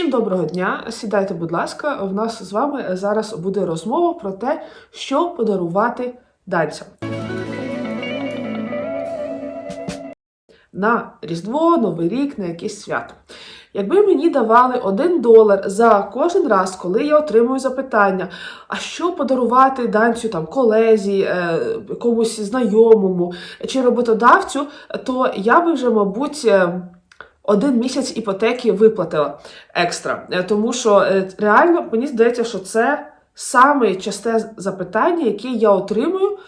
Всім доброго дня! Сідайте, будь ласка, в нас з вами зараз буде розмова про те, що подарувати данцям. На Різдво, Новий рік, на якесь свято. Якби мені давали один долар за кожен раз, коли я отримую запитання, а що подарувати данцю там колезі, е, якомусь знайомому чи роботодавцю, то я би вже, мабуть, е, один місяць іпотеки виплатила екстра. Е, Тому що е, реально мені здається, що це саме часте запитання, яке я отримую.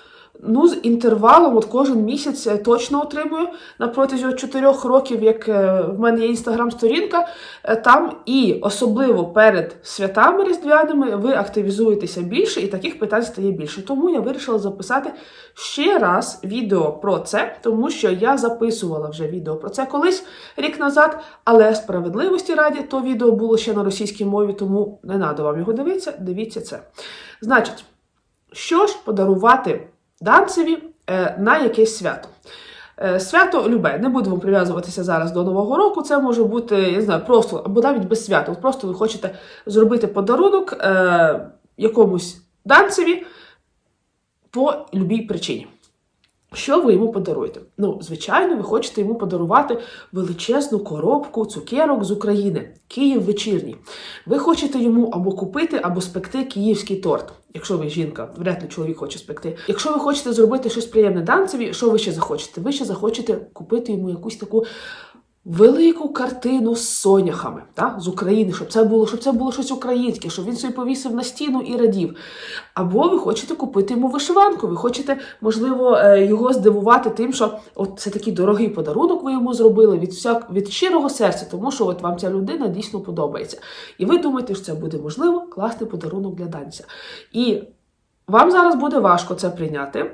Ну, з інтервалом, от кожен місяць е, точно отримую на протязі от чотирьох років, як е, в мене є інстаграм-сторінка, е, там і особливо перед святами різдвяними ви активізуєтеся більше, і таких питань стає більше. Тому я вирішила записати ще раз відео про це, тому що я записувала вже відео про це колись рік назад, але справедливості раді то відео було ще на російській мові, тому не треба вам його дивитися. Дивіться це. Значить, що ж подарувати данцеві е, на якесь свято? Е, Свято любе, не будемо прив'язуватися зараз до Нового року. Це може бути, я не знаю, просто або навіть без свята. Просто ви хочете зробити подарунок е, якомусь данцеві по любій причині. Що ви йому подаруєте? Ну, звичайно, ви хочете йому подарувати величезну коробку цукерок з України, Київ вечірній. Ви хочете йому або купити, або спекти київський торт. Якщо ви жінка, вряд ли чоловік хоче спекти. Якщо ви хочете зробити щось приємне данцеві, що ви ще захочете? Ви ще захочете купити йому якусь таку велику картину з соняхами та, з України, щоб це було, щоб це було щось українське, щоб він собі повісив на стіну і радів. Або ви хочете купити йому вишиванку, ви хочете, можливо, е, його здивувати тим, що от це такий дорогий подарунок ви йому зробили від всяк від щирого серця, тому що от вам ця людина дійсно подобається. І ви думаєте, що це буде можливо класний подарунок для данця. І вам зараз буде важко це прийняти,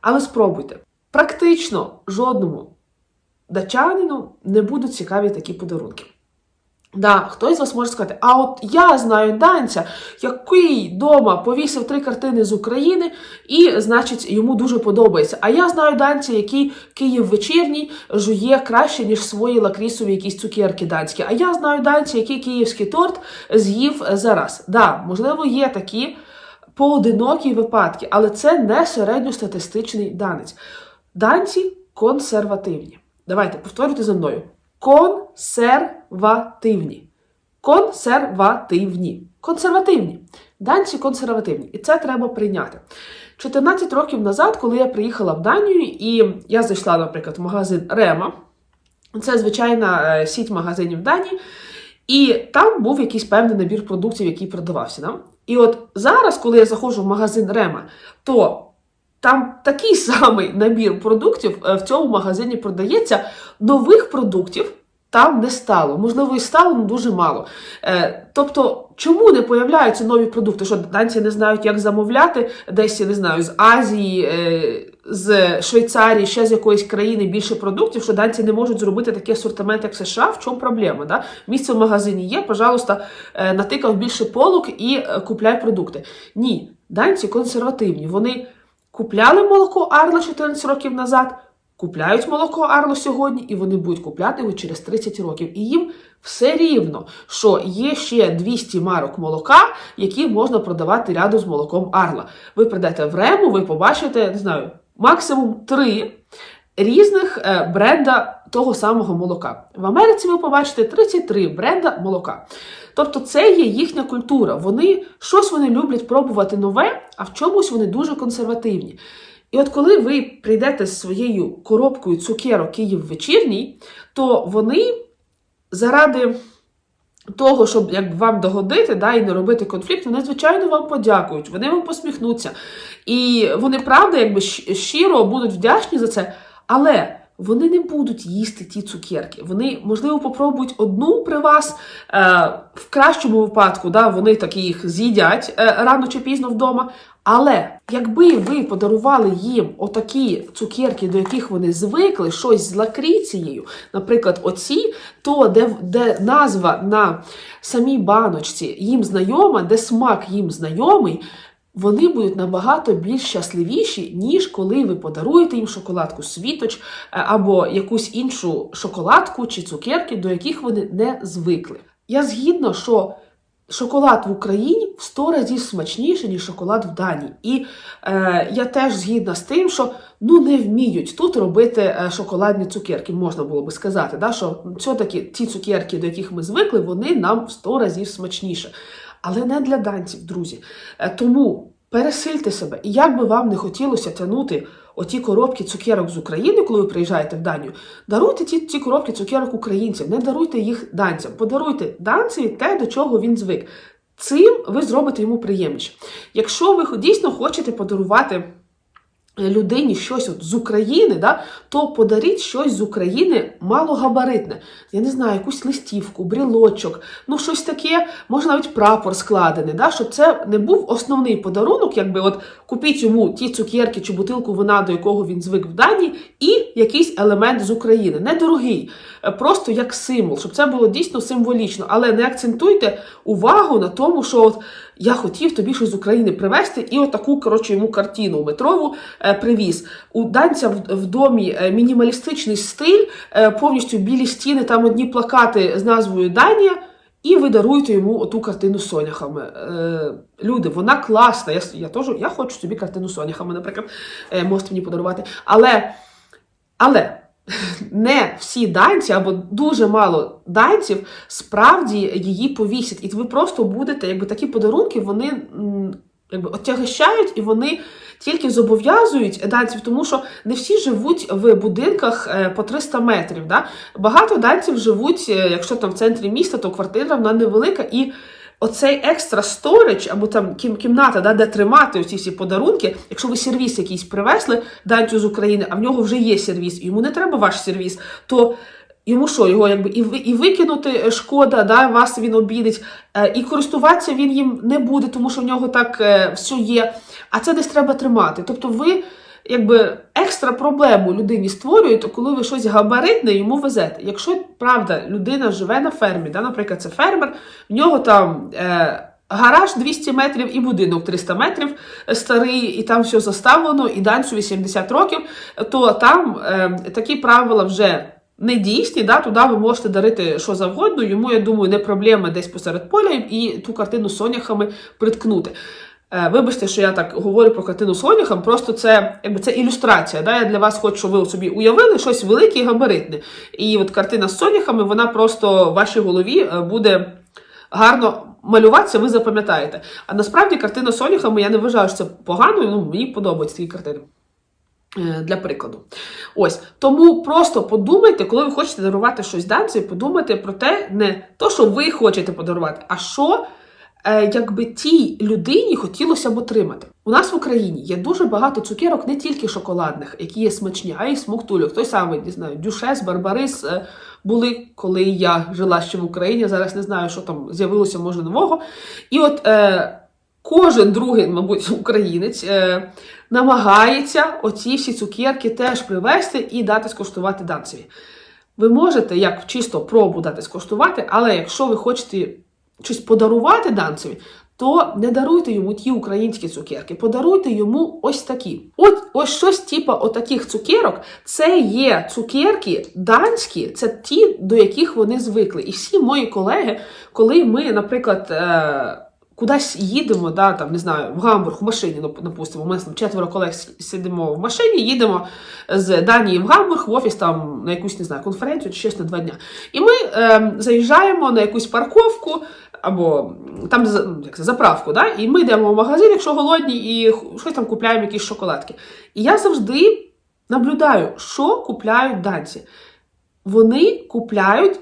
але спробуйте. Практично жодному дачанину не будуть цікаві такі подарунки. Да, хтось з вас може сказати, а от я знаю данця, який дома повісив три картини з України, і, значить, йому дуже подобається. А я знаю данця, який Київ вечірній жує краще, ніж свої лакрісові якісь цукерки данські. А я знаю данця, який київський торт з'їв зараз. Да, можливо, є такі поодинокі випадки, але це не середньостатистичний данець. Данці консервативні. Давайте повторюйте за мною. Консервативні. Консервативні. Консервативні. Данці консервативні. І це треба прийняти. 14 років назад, коли я приїхала в Данію, і я зайшла, наприклад, в магазин Рема. Це звичайна е, сіть магазинів Данії. І там був якийсь певний набір продуктів, який продавався. Да? І от зараз, коли я заходжу в магазин Рема, то там такий самий набір продуктів е, в цьому магазині продається. Нових продуктів там не стало. Можливо, і стало, але дуже мало. Е, тобто, чому не появляються нові продукти? Що данці не знають, як замовляти десь, я не знаю, з Азії, е, з Швейцарії, ще з якоїсь країни більше продуктів, що данці не можуть зробити такий асортимент, як США. В чому проблема? Да? Місце в магазині є, пожалуйста, натикав більше полок і купляй продукти. Ні, данці консервативні. Вони купляли молоко Арла 14 років назад, купляють молоко Арло сьогодні, і вони будуть купляти його через 30 років. І їм все рівно, що є ще 200 марок молока, які можна продавати рядом з молоком Арла. Ви прийдете в Рему, ви побачите, не знаю, максимум 3 різних е, бренда того самого молока. В Америці ви побачите 33 бренда молока. Тобто це є їхня культура. Вони щось вони люблять пробувати нове, а в чомусь вони дуже консервативні. І от коли ви прийдете з своєю коробкою цукерок Київ вечірній, то вони заради того, щоб як вам догодити да, і не робити конфлікт, вони, звичайно, вам подякують, вони вам посміхнуться. І вони, правда, якби щиро будуть вдячні за це, але. Вони не будуть їсти ті цукерки. Вони, можливо, попробують одну при вас. Е, в кращому випадку, да, вони таки їх з'їдять е, рано чи пізно вдома. Але якби ви подарували їм отакі цукерки, до яких вони звикли, щось з лакріцією, наприклад, оці, то де, де назва на самій баночці їм знайома, де смак їм знайомий, вони будуть набагато більш щасливіші, ніж коли ви подаруєте їм шоколадку світоч е, або якусь іншу шоколадку чи цукерки, до яких вони не звикли. я згідна, що шоколад в Україні в 100 разів смачніший, ніж шоколад в Данії. І е, я теж згідна з тим, що ну не вміють тут робити е, шоколадні цукерки, можна було би сказати, да, що все-таки ті цукерки, до яких ми звикли, вони нам в 100 разів смачніше. Але не для данців, друзі. Е, тому пересильте себе. І як би вам не хотілося тягнути оті коробки цукерок з України, коли ви приїжджаєте в Данію, даруйте ті, ті коробки цукерок українцям, не даруйте їх данцям. Подаруйте данцеві те, до чого він звик. Цим ви зробите йому приємніше. Якщо ви дійсно хочете подарувати людині щось от з України, да, то подаріть щось з України малогабаритне. Я не знаю, якусь листівку, брілочок, ну щось таке, може навіть прапор складений, да, щоб це не був основний подарунок, якби от купіть йому ті цукерки чи бутилку вина, до якого він звик в Данії, і якийсь елемент з України. Недорогий, е, просто як символ, щоб це було дійсно символічно. Але не акцентуйте увагу на тому, що от я хотів тобі щось з України привезти, і отаку, коротше, йому картину метрову е, привіз. У данця в, домі е, мінімалістичний стиль, е, повністю білі стіни, там одні плакати з назвою Данія. І ви даруєте йому оту картину з соняхами. Е, люди, вона класна. Я, я, теж, я хочу собі картину з соняхами, наприклад, е, можете мені подарувати. Але, але не всі данці або дуже мало данців справді її повісять. І ви просто будете, якби такі подарунки, вони якби отягощають і вони тільки зобов'язують данців, тому що не всі живуть в будинках е, по 300 метрів. Да? Багато данців живуть, е, якщо там в центрі міста, то квартира вона невелика і. Оцей екстра сторич, або там кім- кімната, да, де тримати ці всі подарунки, якщо ви сервіс якийсь привезли данцю з України, а в нього вже є сервіс, йому не треба ваш сервіс, то йому що, його якби і, і викинути шкода, да, вас він обідить, е, і користуватися він їм не буде, тому що в нього так е, все є. А це десь треба тримати. Тобто ви якби екстра проблему людині створюєте, коли ви щось габаритне йому везете. Якщо правда людина живе на фермі, да, наприклад, це фермер, в нього там. Е, Гараж 200 метрів і будинок 300 метрів е, старий, і там все заставлено, і данцю 80 років, то там е, такі правила вже не дійсні. Да? Туди ви можете дарити що завгодно. Йому, я думаю, не проблема десь посеред поля і ту картину з соняхами приткнути. Е, Вибачте, що я так говорю про картину з соняхом, просто це якби це ілюстрація. Да? Я для вас хочу, щоб ви собі уявили щось велике і габаритне. І от картина з соняхами, вона просто в вашій голові е, буде гарно малюватися, ви запам'ятаєте. А насправді картина з соняхами я не вважаю, що це погано, ну, мені подобаються такі картини. Е, Для прикладу. Ось тому просто подумайте, коли ви хочете дарувати щось данцеві, подумайте про те, не то, що ви хочете подарувати, а що якби тій людині хотілося б отримати. У нас в Україні є дуже багато цукерок, не тільки шоколадних, які є смачні, а й смоктульок. Той самий, не знаю, дюшес, барбарис е, були, коли я жила ще в Україні. Зараз не знаю, що там з'явилося, може, нового. І от е, кожен другий, мабуть, українець е, намагається оці всі цукерки теж привезти і дати скуштувати данцеві. Ви можете як чисто пробу дати скуштувати, але якщо ви хочете щось подарувати данцеві, то не даруйте йому ті українські цукерки, подаруйте йому ось такі. От ось щось типу отаких цукерок. Це є цукерки данські, це ті, до яких вони звикли. І всі мої колеги, коли ми, наприклад. Е- Кудись їдемо, да, там, не знаю, в Гамбург в машині, допустимо, ми там четверо колег сидимо в машині, їдемо з Данії в Гамбург в офіс там на якусь не знаю, конференцію чи щось на два дня. І ми е, заїжджаємо на якусь парковку або там як це, заправку, да? і ми йдемо в магазин, якщо голодні, і щось там купляємо, якісь шоколадки. І я завжди наблюдаю, що купляють данці. Вони купляють.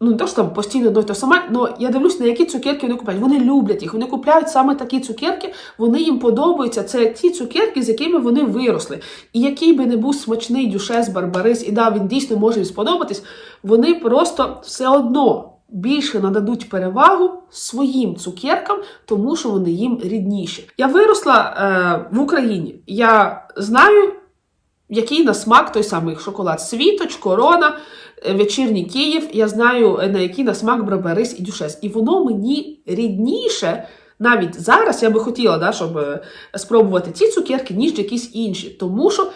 Ну, не то, що там постійно одно й те саме, але я дивлюсь, на які цукерки вони купляють. Вони люблять їх, вони купляють саме такі цукерки, вони їм подобаються. Це ті цукерки, з якими вони виросли. І який би не був смачний дюшес, барбарис, і да, він дійсно може їм сподобатись, вони просто все одно більше нададуть перевагу своїм цукеркам, тому що вони їм рідніші. Я виросла е, в Україні. Я знаю, який на смак той самий шоколад Світоч, Корона, е, вечірній Київ. Я знаю, е, на який на смак Барбарис і Дюшес. І воно мені рідніше. Навіть зараз я би хотіла, да, щоб е, спробувати ці цукерки, ніж якісь інші. Тому що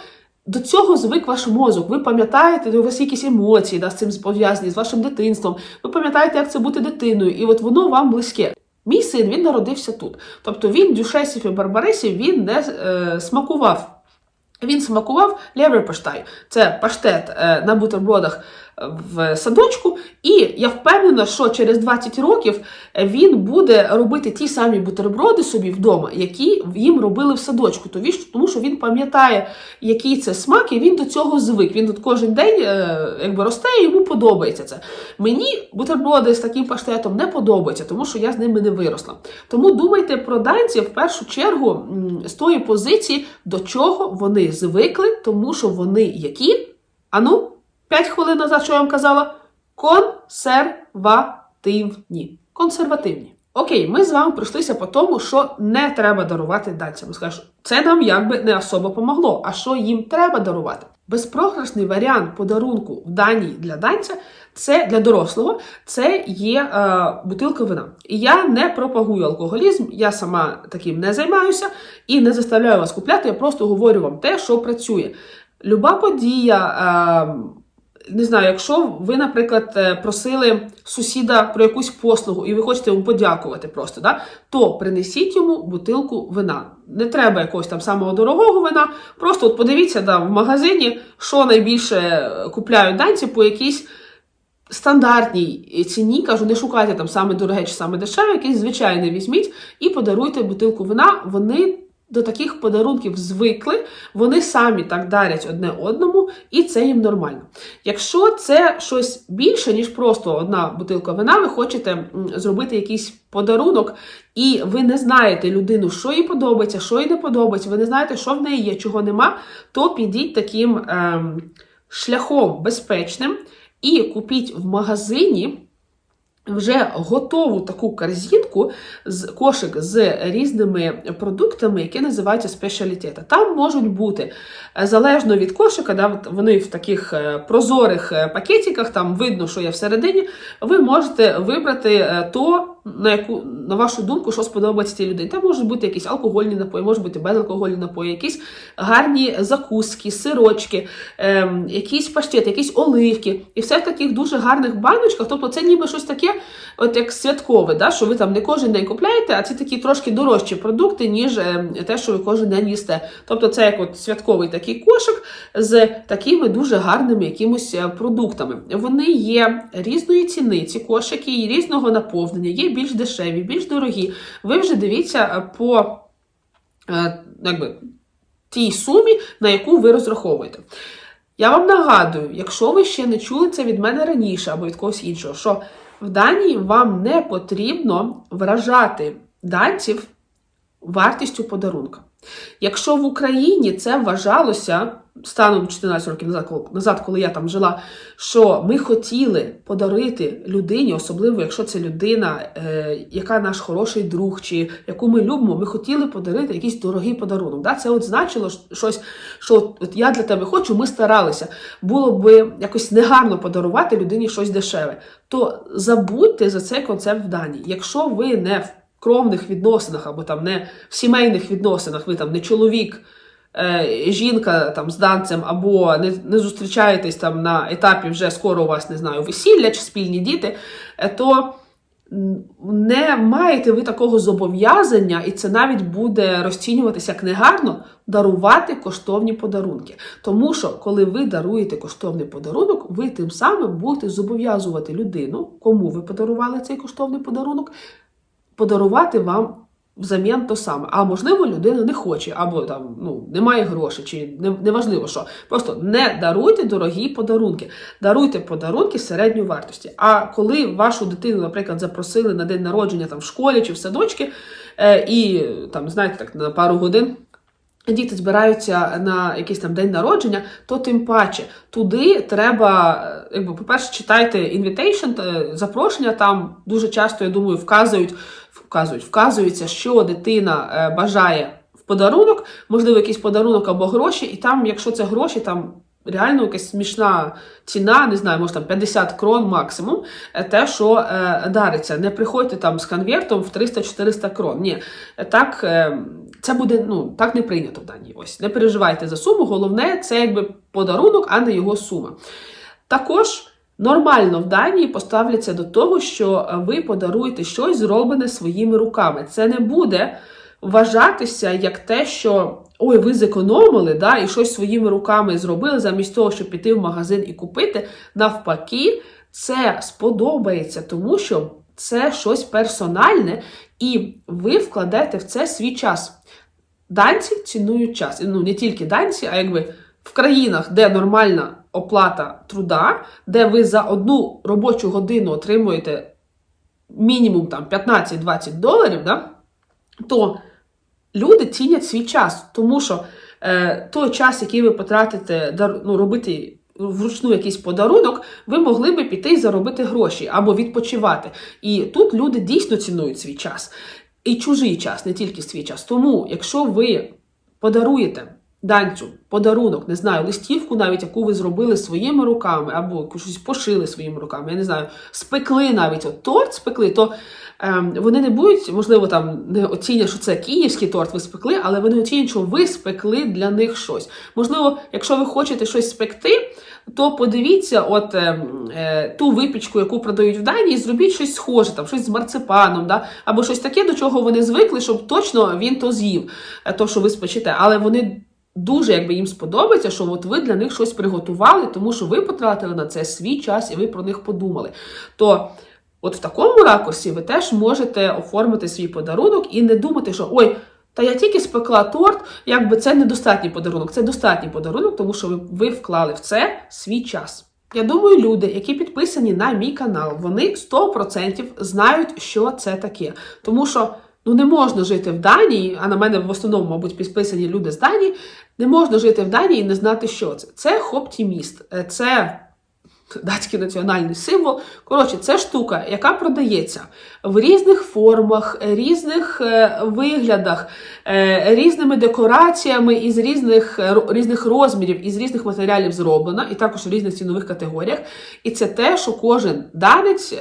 до цього звик ваш мозок. Ви пам'ятаєте, у вас якісь емоції да, з цим пов'язані, з вашим дитинством. Ви пам'ятаєте, як це бути дитиною, і от воно вам близьке. Мій син він народився тут. Тобто він дюшесів і барбарисів він не е, смакував. Він смакував лєврепаштай. Це паштет е, на бутербродах в садочку, і я впевнена, що через 20 років він буде робити ті самі бутерброди собі вдома, які їм робили в садочку. Тому що він пам'ятає, який це смак, і він до цього звик. Він тут кожен день е, якби росте, і йому подобається це. Мені бутерброди з таким паштетом не подобаються, тому що я з ними не виросла. Тому думайте про данців в першу чергу з тої позиції, до чого вони звикли, тому що вони які? Ану, 5 хвилин назад, що я вам казала? Консервативні. Консервативні. Окей, ми з вами пройшлися по тому, що не треба дарувати данцям. Скажеш, це нам якби не особо помогло. А що їм треба дарувати? Безпрограшний варіант подарунку в Данії для данця це для дорослого, це є е, бутилка вина. І я не пропагую алкоголізм, я сама таким не займаюся і не заставляю вас купляти. Я просто говорю вам те, що працює. Люба подія. Е, не знаю, якщо ви, наприклад, е, просили сусіда про якусь послугу, і ви хочете йому подякувати просто, да, то принесіть йому бутилку вина. Не треба якогось там самого дорогого вина. Просто от подивіться да, в магазині, що найбільше е, купляють данці по якійсь стандартній ціні. Кажу, не шукайте там саме дороге чи саме дешеве, якийсь звичайний візьміть і подаруйте бутилку вина. Вони до таких подарунків звикли, вони самі так дарять одне одному, і це їм нормально. Якщо це щось більше, ніж просто одна бутилка вина, ви хочете зробити якийсь подарунок, і ви не знаєте людину, що їй подобається, що їй не подобається, ви не знаєте, що в неї є, чого нема, то підіть таким ем, шляхом безпечним і купіть в магазині вже готову таку корзинку з кошик з різними продуктами, які називаються спеціалітети. Там можуть бути е, залежно від кошика, да, вони в таких е, прозорих е, пакетиках, там видно, що є всередині. Ви можете вибрати то, на яку на вашу думку, що сподобається цій людині. Там можуть бути якісь алкогольні напої, можуть бути безалкогольні напої, якісь гарні закуски, сирочки, ем, якісь паштети, якісь оливки. І все в таких дуже гарних баночках. Тобто це ніби щось таке, от як святкове, да, що ви там не кожен день купляєте, а це такі трошки дорожчі продукти, ніж ем, те, що ви кожен день їсте. Тобто це як от святковий такий кошик з такими дуже гарними якимось е, продуктами. Вони є різної ціни, ці кошики, і різного наповнення, є більш дешеві, більш дорогі. Ви вже дивіться е, по е, якби, тій сумі, на яку ви розраховуєте. Я вам нагадую, якщо ви ще не чули це від мене раніше або від когось іншого, що в Данії вам не потрібно вражати данців вартістю подарунка. Якщо в Україні це вважалося станом 14 років назад, коли- я там жила, що ми хотіли подарити людині, особливо якщо це людина, е, яка наш хороший друг, чи яку ми любимо, ми хотіли подарити якийсь дорогий подарунок. Да? Це от значило щось, що от, я для тебе хочу, ми старалися. Було би якось негарно подарувати людині щось дешеве. То забудьте за цей концепт в Данії. Якщо ви не кровних відносинах або там не в сімейних відносинах, ви там не чоловік, е, жінка там з данцем, або не, не зустрічаєтесь там на етапі вже скоро у вас не знаю, весілля чи спільні діти, е, то не маєте ви такого зобов'язання, і це навіть буде розцінюватися як негарно дарувати коштовні подарунки. Тому що, коли ви даруєте коштовний подарунок, ви тим самим будете зобов'язувати людину, кому ви подарували цей коштовний подарунок, подарувати вам взамін то саме. А можливо, людина не хоче, або там ну немає грошей, чи не, неважливо що. Просто не даруйте дорогі подарунки, даруйте подарунки середньої вартості. А коли вашу дитину, наприклад, запросили на день народження там в школі чи в садочки, е, і там, знаєте, так на пару годин. Діти збираються на якийсь там день народження, то тим паче туди треба, е, якби, по-перше, читайте invitation, е, запрошення. Там дуже часто, я думаю, вказують, вказують, вказується, що дитина е, бажає в подарунок, можливо, якийсь подарунок або гроші, і там, якщо це гроші, там. Реально якась смішна ціна, не знаю, може там 50 крон максимум, е, те, що е, дариться. Не приходьте там з конвертом в 300-400 крон. Ні, так, це буде ну так не прийнято в Данії. Ось не переживайте за суму. Головне, це якби подарунок, а не його сума. Також. Нормально в Данії поставляться до того, що ви подаруєте щось зроблене своїми руками. Це не буде вважатися як те, що ой, ви зекономили, да, і щось своїми руками зробили, замість того, щоб піти в магазин і купити. Навпаки, це сподобається, тому що це щось персональне, і ви вкладете в це свій час. Данці цінують час. Ну, не тільки данці, а якби в країнах, де нормальна оплата труда, де ви за одну робочу годину отримуєте мінімум там 15-20 доларів, да, то люди цінять свій час, тому що е, той час, який ви потратите ну, робити вручну якийсь подарунок, ви могли би піти і заробити гроші або відпочивати. І тут люди дійсно цінують свій час. І чужий час, не тільки свій час. Тому, якщо ви подаруєте данцю подарунок, не знаю, листівку, навіть яку ви зробили своїми руками, або щось пошили своїми руками, я не знаю, спекли навіть от торт спекли, то ем, вони не будуть, можливо, там не оцінять, що це київський торт ви спекли, але вони оцінять, що ви спекли для них щось. Можливо, якщо ви хочете щось спекти. То подивіться, от е, е, ту випічку, яку продають в Данії, зробіть щось схоже, там щось з марципаном, да? або щось таке, до чого вони звикли, щоб точно він то з'їв, е, то що ви спечете. Але вони дуже якби їм сподобається, що от ви для них щось приготували, тому що ви потратили на це свій час і ви про них подумали. То от в такому ракурсі ви теж можете оформити свій подарунок і не думати, що ой. Та я тільки спекла торт, якби це недостатній подарунок. Це достатній подарунок, тому що ви, ви вклали в це свій час. Я думаю, люди, які підписані на мій канал, вони 100% знають, що це таке. Тому що ну не можна жити в Данії, а на мене в основному, мабуть, підписані люди з Данії, не можна жити в Данії і не знати, що це. Це хоптіміст, е, це датський національний символ. Коротше, це штука, яка продається в різних формах, різних е, виглядах, е, різними декораціями із різних різних розмірів, із різних матеріалів зроблена, і також в різних цінових категоріях. І це те, що кожен данець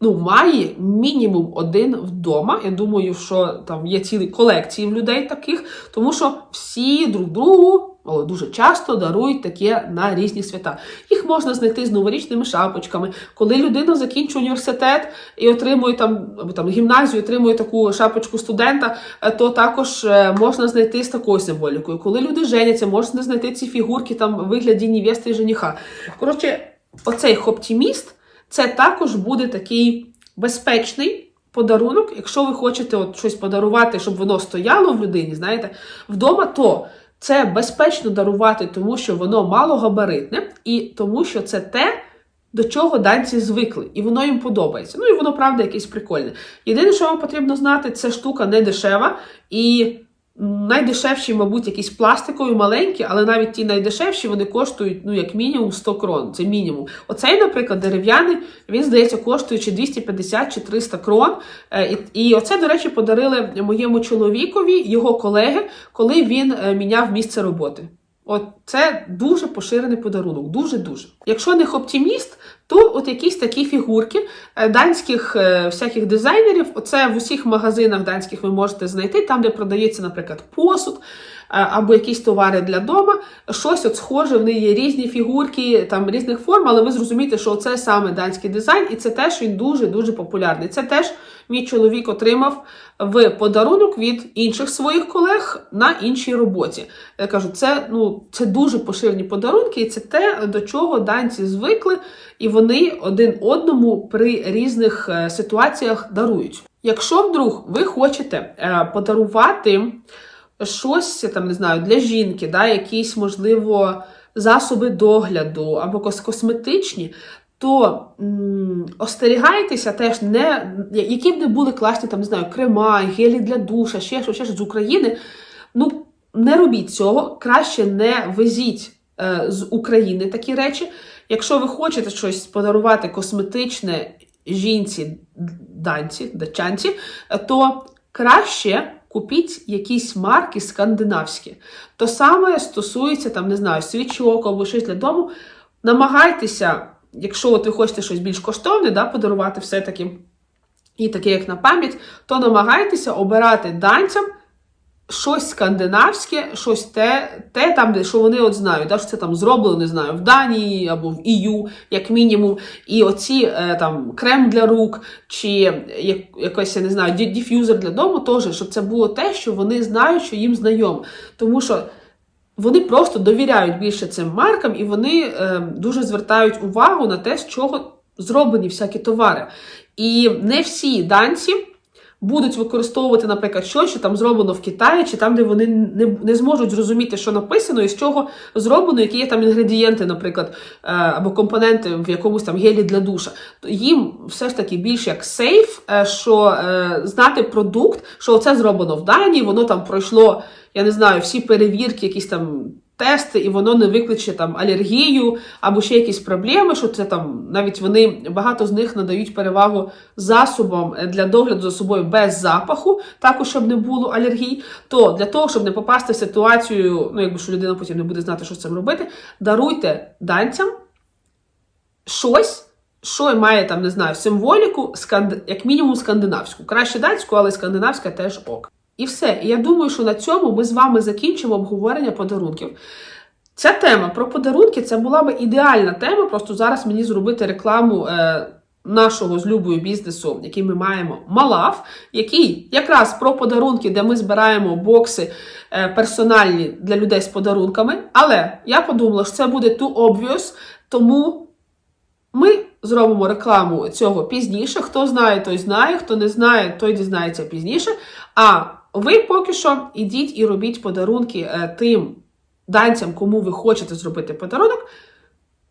ну, має мінімум один вдома. Я думаю, що там є цілі колекції в людей таких, тому що всі друг другу. Але дуже часто дарують таке на різні свята. Їх можна знайти з новорічними шапочками. Коли людина закінчує університет і отримує там або там гімназію, отримує таку шапочку студента, е, то також е, можна знайти з такою символікою. Коли люди женяться, можна знайти ці фігурки там в вигляді невести і жениха. Коротше, оцей хоптіміст це також буде такий безпечний подарунок. Якщо ви хочете от щось подарувати, щоб воно стояло в людині, знаєте, вдома, то це безпечно дарувати, тому що воно малогабаритне, і тому що це те. До чого данці звикли, і воно їм подобається. Ну і воно, правда, якесь прикольне. Єдине, що вам потрібно знати, це штука не дешева, і Найдешевші, мабуть, якісь пластикові, маленькі, але навіть ті найдешевші вони коштують ну, як мінімум 100 крон. Це мінімум. Оцей, наприклад, дерев'яний, він, здається, коштує чи 250 чи 300 крон. Е, і, і оце, до речі, подарили моєму чоловікові його колеги, коли він е, міняв місце роботи. От це дуже поширений подарунок, дуже-дуже. Якщо не оптиміст, то от якісь такі фігурки е, данських е, всяких дизайнерів. Оце в усіх магазинах данських ви можете знайти, там, де продається, наприклад, посуд або якісь товари для дома. Щось от схоже, в них є різні фігурки, там різних форм, але ви зрозумієте, що це саме данський дизайн, і це теж він дуже-дуже популярний. Це теж мій чоловік отримав в подарунок від інших своїх колег на іншій роботі. Я кажу, це ну, це дуже поширені подарунки, і це те, до чого данці звикли, і вони один одному при різних е, ситуаціях дарують. Якщо вдруг ви хочете е, подарувати щось там, не знаю, для жінки, да, якісь, можливо, засоби догляду або косметичні, то м, остерігайтеся теж, не, які б не були класні там, не знаю, крема, гелі для душа, ще щось, ще з України. Ну, не робіть цього, краще не везіть е, з України такі речі. Якщо ви хочете щось подарувати косметичне жінці, данці, дачанці, то краще купіть якісь марки скандинавські. То саме стосується, там, не знаю, свічок або щось для дому. Намагайтеся якщо от ви хочете щось більш коштовне, да, подарувати все-таки і таке, як на пам'ять, то намагайтеся обирати данцям щось скандинавське, щось те, те там, де що вони от знають, да, що це там зроблено, не знаю, в Данії або в EU, як мінімум. І оці е, там крем для рук, чи як, якось, я не знаю, діф'юзер для дому, теж, щоб це було те, що вони знають, що їм знайомо. Тому що вони просто довіряють більше цим маркам, і вони е, дуже звертають увагу на те, з чого зроблені всякі товари. І не всі данці будуть використовувати, наприклад, щось, що там зроблено в Китаї, чи там, де вони не, не зможуть зрозуміти, що написано, і з чого зроблено, які є там інгредієнти, наприклад, е, або компоненти в якомусь там гелі для душа. То їм все ж таки більш як сейф, е, що е, знати продукт, що це зроблено в Данії, воно там пройшло, я не знаю, всі перевірки, якісь там. Тести, і воно не викличе там алергію або ще якісь проблеми, що це там навіть вони багато з них надають перевагу засобам для догляду за собою без запаху, також щоб не було алергій. То для того, щоб не попасти в ситуацію, ну якби що людина потім не буде знати, що з цим робити, даруйте данцям щось, що має там, не знаю, символіку, як мінімум скандинавську. Краще датську, але скандинавська теж ок. І все. І я думаю, що на цьому ми з вами закінчимо обговорення подарунків. Ця тема про подарунки це була би ідеальна тема. Просто зараз мені зробити рекламу е, нашого з Любою бізнесу, який ми маємо Малав, який якраз про подарунки, де ми збираємо бокси е, персональні для людей з подарунками. Але я подумала, що це буде too obvious, тому ми зробимо рекламу цього пізніше. Хто знає, той знає, хто не знає, той дізнається пізніше. А ви поки що ідіть і робіть подарунки е, тим данцям, кому ви хочете зробити подарунок,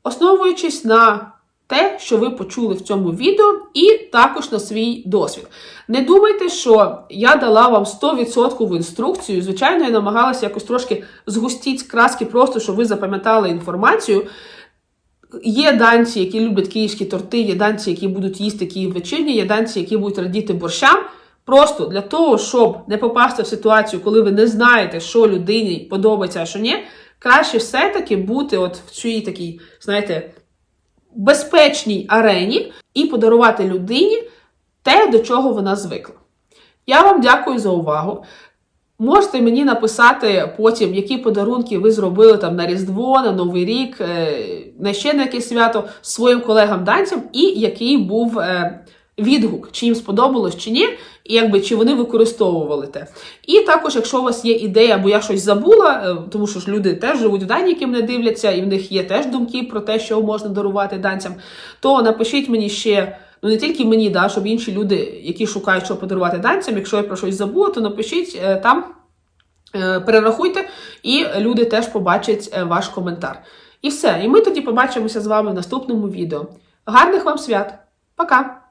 основуючись на те, що ви почули в цьому відео, і також на свій досвід. Не думайте, що я дала вам 100% інструкцію. Звичайно, я намагалася якось трошки згустіть краски, просто щоб ви запам'ятали інформацію. Є данці, які люблять київські торти, є данці, які будуть їсти Київ вечірні, є данці, які будуть радіти борщам. Просто для того, щоб не попасти в ситуацію, коли ви не знаєте, що людині подобається, а що ні, краще все-таки бути от в цій такій, знаєте, безпечній арені і подарувати людині те, до чого вона звикла. Я вам дякую за увагу. Можете мені написати потім, які подарунки ви зробили там на Різдво, на Новий рік, е, на ще на якесь свято своїм колегам-данцям, і який був е, відгук, чи їм сподобалось чи ні, і якби чи вони використовували те. І також, якщо у вас є ідея, бо я щось забула, е, тому що ж люди теж живуть в Данії, які мене дивляться, і в них є теж думки про те, що можна дарувати данцям, то напишіть мені ще. Ну, не тільки мені, да, щоб інші люди, які шукають, що подарувати данцям, якщо я про щось забула, то напишіть е, там, е, перерахуйте, і люди теж побачать ваш коментар. І все. І ми тоді побачимося з вами в наступному відео. Гарних вам свят! Пока!